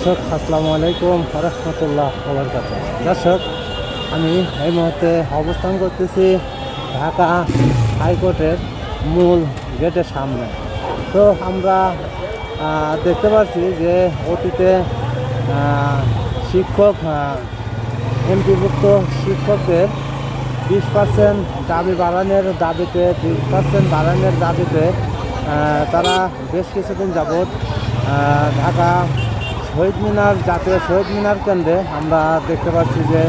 দর্শক, আসসালামু আলাইকুম রহমতুল্লাহ কাছে দর্শক, আমি এই মুহূর্তে অবস্থান করতেছি ঢাকা হাইকোর্টের মূল গেটের সামনে। তো আমরা দেখতে পাচ্ছি যে অতীতে শিক্ষক এমপিভুক্ত শিক্ষকদের বিশ পার্সেন্ট দাবি বাড়ানোর দাবিতে, বিশ পার্সেন্ট বাড়ানোর দাবিতে তারা বেশ কিছুদিন যাবৎ ঢাকা শহীদ মিনার, জাতীয় শহীদ মিনার কেন্দ্রে আমরা দেখতে পাচ্ছি যে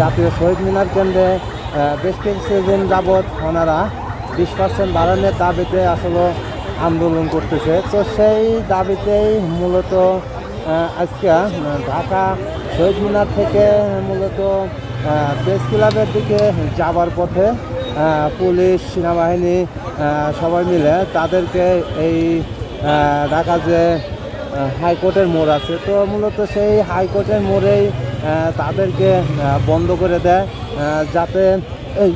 জাতীয় শহীদ মিনার কেন্দ্রে বেশ কিছুদিন যাবৎ ওনারা বিশ পার্সেন্ট বাড়ানোর দাবিতে আসলে আন্দোলন করতেছে। তো সেই দাবিতেই মূলত আজকে ঢাকা শহীদ মিনার থেকে মূলত প্রেস ক্লাবের দিকে যাবার পথে পুলিশ, সেনাবাহিনী সবাই মিলে তাদেরকে এই ঢাকা যে হাইকোর্টের মোড় আছে। তো মূলত সেই হাইকোর্টের মোড়েই তাদেরকে বন্ধ করে দেয় যাতে এই,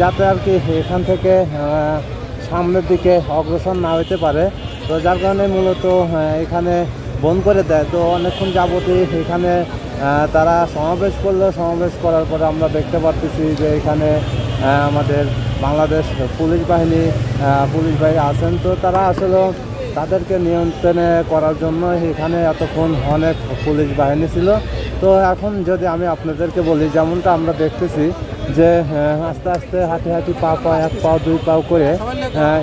যাতে আর কি এখান থেকে সামনের দিকে অগ্রসর না হইতে পারে। তো যার কারণে মূলত এখানে বন্ধ করে দেয়। তো অনেকক্ষণ যাবতই এখানে তারা সমাবেশ করল। সমাবেশ করার পরে আমরা দেখতে পারতেছি যে এখানে আমাদের বাংলাদেশ পুলিশ বাহিনী পুলিশ বাহিনী আছেন। তো তারা আসলে তাদেরকে নিয়ন্ত্রণে করার জন্য এখানে এতক্ষণ অনেক পুলিশ বাহিনী ছিল। তো এখন যদি আমি আপনাদেরকে বলি যেমনটা আমরা দেখতেছি যে আস্তে আস্তে হাঁটি হাঁটি পা পা এক পাও দুই পাও করে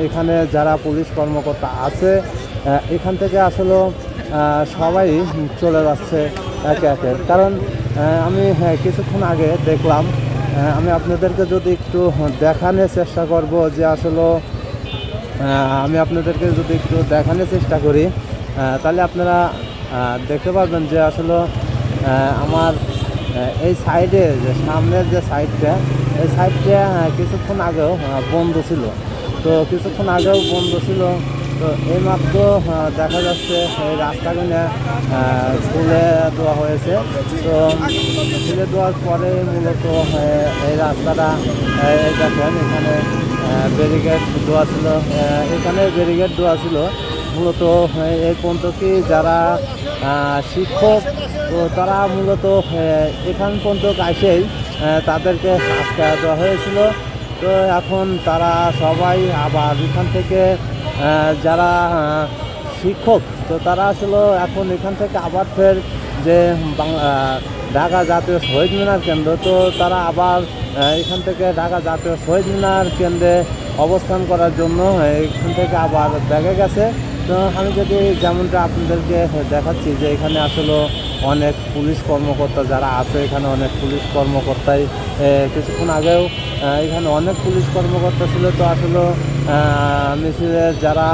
এখানে যারা পুলিশ কর্মকর্তা আছে এখান থেকে আসলে সবাই চলে যাচ্ছে একে একে। কারণ আমি হ্যাঁ, কিছুক্ষণ আগে দেখলাম আমি আপনাদেরকে যদি একটু দেখানোর চেষ্টা করব যে আসলে আমি আপনাদেরকে যদি একটু দেখানোর চেষ্টা করি তাহলে আপনারা দেখতে পারবেন যে আসলে আমার এই সাইডে যে সামনের যে সাইডটা এই সাইডটা কিছুক্ষণ আগেও বন্ধ ছিল। তো কিছুক্ষণ আগেও বন্ধ ছিল। তো এইমাত্র দেখা যাচ্ছে এই রাস্তাগুলো খুলে দেওয়া হয়েছে। তো খুলে দেওয়ার পরে মূলত এই রাস্তাটা দেখেন এখানে ব্যারিকেড দেওয়া ছিল। এখানে ব্যারিকেড দেওয়া ছিল। মূলত এই পর্যন্ত কি যারা শিক্ষক, তো তারা মূলত এখান পর্যন্ত আসেই তাদেরকে আটকা দেওয়া হয়েছিল। তো এখন তারা সবাই আবার এখান থেকে যারা শিক্ষক, তো তারা আসলে এখন এখান থেকে আবার ফের যে ঢাকা জাতীয় শহীদ মিনার কেন্দ্র, তো তারা আবার এখান থেকে ঢাকা জাতীয় শহীদ মিনার কেন্দ্রে অবস্থান করার জন্য এখান থেকে আবার দেখা গেছে। তো আমি যদি যেমনটা আপনাদেরকে দেখাচ্ছি যে এখানে আসলে অনেক পুলিশ কর্মকর্তা যারা আছে, এখানে অনেক পুলিশ কর্মকর্তাই কিছুক্ষণ আগেও এখানে অনেক পুলিশ কর্মকর্তা ছিল। তো আসলে মিছিলের যারা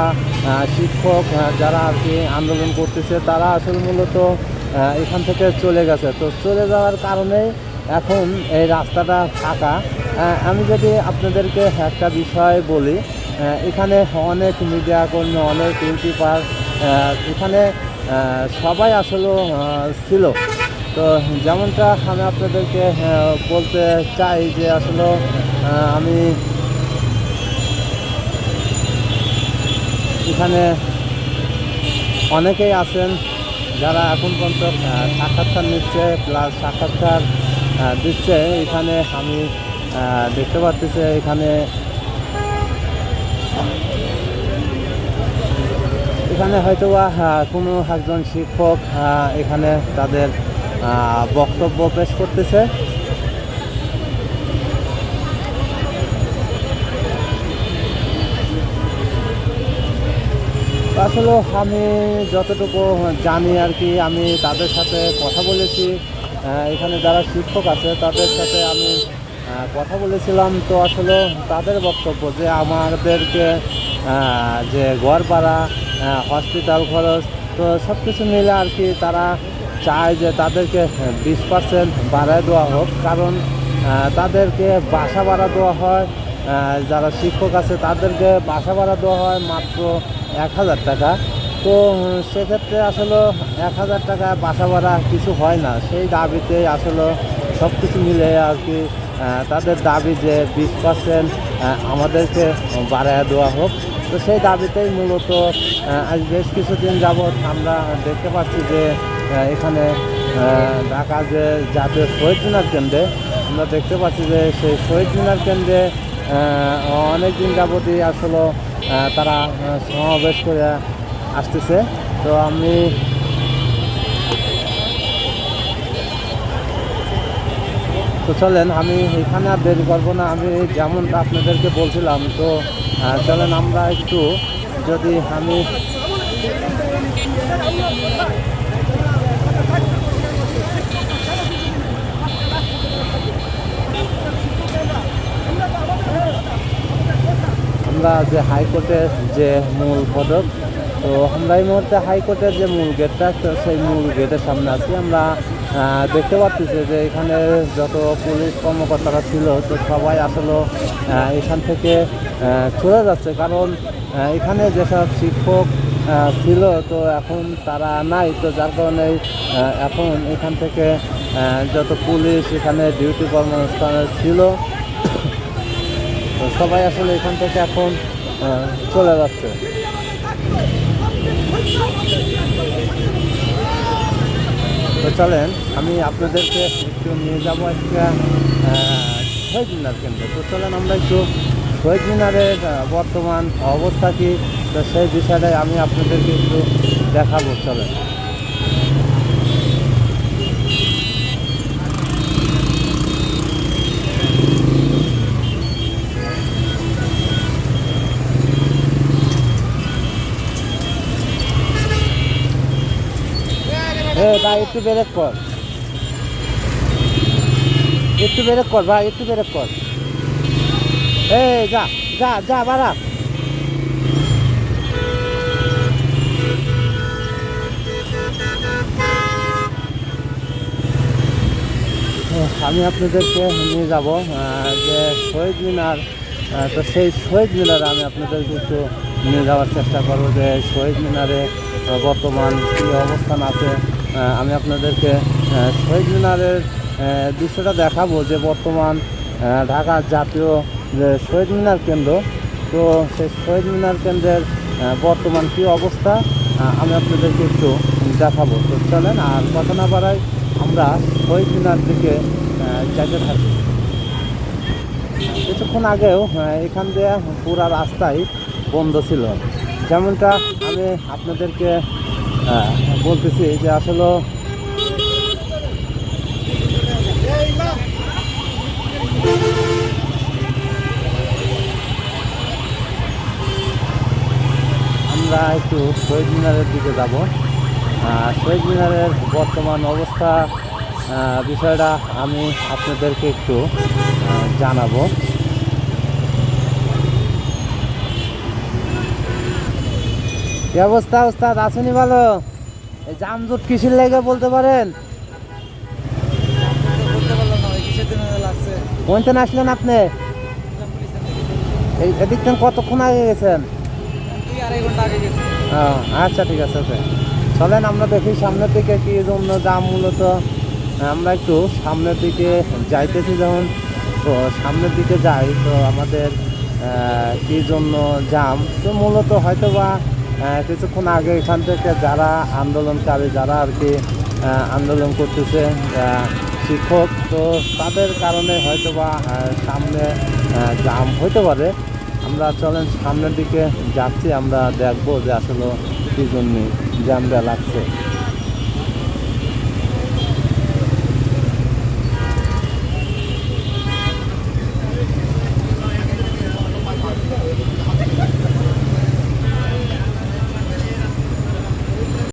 শিক্ষক যারা আর কি আন্দোলন করতেছে, তারা আসলে মূলত এখান থেকে চলে গেছে। তো চলে যাওয়ার কারণেই এখন এই রাস্তাটা ফাঁকা। আমি যদি আপনাদেরকে একটা বিষয় বলি এখানে অনেক মিডিয়া কর্মী অনেক ইউটিউবার এখানে সবাই আসলে ছিল। তো যেমনটা আমি আপনাদেরকে বলতে চাই যে আসলে আমি এখানে অনেকেই আছেন যারা এখন পর্যন্ত সাক্ষাৎকার নিচ্ছে, প্লাস সাক্ষাৎকার দিচ্ছে। এখানে আমি দেখতে পাচ্ছি এখানে এখানে হয়তো বা কোনো একজন শিক্ষক আহ, এখানে তাদের বক্তব্য পেশ করতেছে। আসলে আমি যতটুকু জানি আর কি আমি তাদের সাথে কথা বলেছি। এখানে যারা শিক্ষক আছে, তাদের সাথে আমি কথা বলেছিলাম। তো আসলে তাদের বক্তব্য যে আমাদেরকে যে ভাড়া হসপিটাল খরচ, তো সব কিছু মিলে আর কি তারা চায় যে তাদেরকে বিশ পার্সেন্ট বাড়ায় দেওয়া হোক। কারণ তাদেরকে বাসা ভাড়া দেওয়া হয় যারা শিক্ষক আছে, তাদেরকে বাসা ভাড়া দেওয়া হয় মাত্র এক হাজার টাকা। তো, সেক্ষেত্রে আসলে এক হাজার টাকা বাসা ভাড়া কিছু হয় না। সেই দাবিতে আসলে সব কিছু মিলে আর কি তাদের দাবি যে বিশ পার্সেন্ট আমাদেরকে বাড়ায় দেওয়া হোক। তো সেই দাবিতেই মূলত আজ বেশ কিছুদিন যাবৎ আমরা দেখতে পাচ্ছি যে এখানে ঢাকা যে জাতীয় শহীদ মিনার কেন্দ্রে, আমরা দেখতে পাচ্ছি যে সেই শহীদ মিনার কেন্দ্রে অনেক দিন যাবতই আসলে তারা সমাবেশ করে আসতেছে। তো আমি তো চলেন, আমি এখানে আর দেরি করব না। আমি যেমনটা আপনাদেরকে বলছিলাম, তো চলেন আমরা একটু যদি আমি আমরা যে হাইকোর্টের যে মূল ফটক তো আমরা এই মুহূর্তে হাইকোর্টের যে মূল গেটটা সেই মূল গেটের সামনে আছি। আমরা দেখতে পাচ্ছি যে এখানে যত পুলিশ কর্মকর্তারা ছিল, তো সবাই আসলে এখান থেকে চলে যাচ্ছে। কারণ এখানে যেসব শিক্ষক ছিল, তো এখন তারা নাই। তো যার কারণে এখন এখান থেকে যত পুলিশ এখানে ডিউটি কর্মস্থানে ছিল, তো সবাই আসলে এখান থেকে এখন চলে যাচ্ছে। তো চলেন, আমি আপনাদেরকে একটু নিয়ে যাব একটা শহীদ মিনার কেন্দ্রে। তো চলেন আমরা একটু শহীদ মিনারের বর্তমান অবস্থা কি? তো সেই বিষয়ে আমি আপনাদেরকে একটু দেখাবো, চলেন। ভাই, একটু বেরেক কর। একটু বেরেক কর ভাই, একটু বেরেক কর। এ যা যা যা, বাড়া। আমি আপনাদেরকে নিয়ে যাব যে শহীদ মিনার তো সেই শহীদ মিনারে আমি আপনাদেরকে একটু নিয়ে যাওয়ার চেষ্টা করব যে শহীদ মিনারে বর্তমান কী অবস্থান আছে। আমি আপনাদেরকে শহীদ মিনারের দৃশ্যটা দেখাবো যে বর্তমান ঢাকার জাতীয় যে শহীদ মিনার কেন্দ্র, তো সেই শহীদ মিনার কেন্দ্রের বর্তমান কী অবস্থা আমি আপনাদেরকে একটু দেখাবো। তো চলেন, আর কথা না বাড়াই আমরা শহীদ মিনার দিকে যেতে থাকি। কিছুক্ষণ আগেও এখান দিয়ে পুরা রাস্তাই বন্ধ ছিল। যেমনটা আমি আপনাদেরকে বলতেছি যে আসলে আমরা একটু শহীদ মিনারের দিকে যাব। শহীদ মিনারের বর্তমান অবস্থা বিষয়টা আমি আপনাদেরকে একটু জানাব। কি অবস্থা, ওস্তাদ? আসেনি ভালো? এই জামজুট কিসের লেগে বলতে পারেন? কোনখানে আসলেন আপনি? এদিক থেকে কতক্ষণ আগে গেছেন? আচ্ছা ঠিক আছে চলেন, আমরা দেখি সামনের দিকে কি জন্য দাম মূলত। আমরা একটু সামনের দিকে যাইতেছি যখন। তো সামনের দিকে যাই, তো আমাদের কি জন্য জাম তো মূলত হয়তো বা কিছুক্ষণ আগে এখান থেকে যারা আন্দোলনকারী, যারা আর কি আন্দোলন করতেছে শিক্ষক, তো তাদের কারণে হয়তো বা সামনে জাম হইতে পারে। আমরা চলেন সামনের দিকে যাচ্ছি, আমরা দেখব যে আসলে কি জন্য জ্যামটা লাগছে।